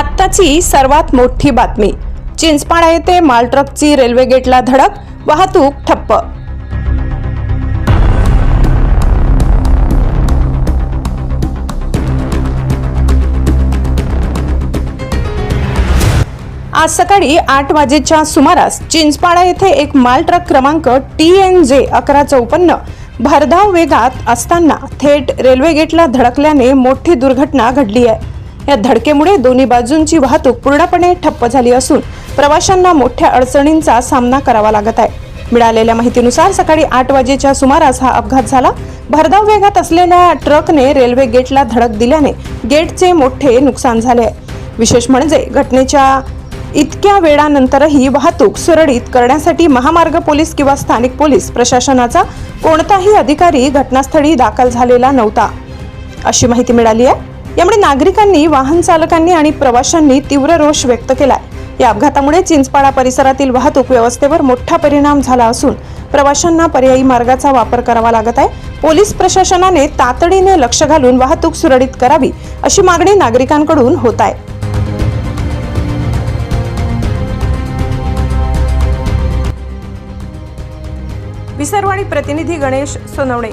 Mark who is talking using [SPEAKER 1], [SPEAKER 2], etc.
[SPEAKER 1] आताची सर्वात मोठी बातमी. चिंचपाडा येथे मालट्रकची रेल्वे गेटला धडक वाहतूक ठप्प. आज सकाळी आठ वाजेच्या सुमारास चिंचपाडा येथे एक माल ट्रक क्रमांक टी एन जे अकरा चौपन्न भरधाव वेगात असताना थेट रेल्वे गेटला धडकल्याने मोठी दुर्घटना घडली आहे. या धडकेमुळे दोन्ही बाजूंची वाहतूक पूर्णपणे ठप्प झाली असून प्रवाशांना मोठ्या अडचणींचा सामना करावा लागत आहे. मिळालेल्या माहितीनुसार सकाळी आठ वाजेच्या सुमारास हा अपघात झाला. भरधाव वेगात असलेल्या ट्रकने रेल्वे गेटला धडक दिल्याने गेटचे मोठे नुकसान झाले आहे. विशेष म्हणजे घटनेच्या इतक्या वेळानंतरही वाहतूक सुरळीत करण्यासाठी महामार्ग पोलीस किंवा स्थानिक पोलीस प्रशासनाचा कोणताही अधिकारी घटनास्थळी दाखल झालेला नव्हता. अशी माहिती मिळाली आहे. यामुळे नागरिकांनी वाहन चालकांनी आणि प्रवाशांनी तीव्र रोष व्यक्त केलाय. या अपघातामुळे चिंचपाडा परिसरातील वाहतूक व्यवस्थेवर मोठा परिणाम झाला असून प्रवाशांना पर्यायी मार्गाचा वापर करावा लागत आहे. पोलीस प्रशासनाने तातडीने लक्ष घालून वाहतूक सुरळीत करावी अशी मागणी नागरिकांकडून होत आहे. विसरवाणी प्रतिनिधी गणेश सोनवणे.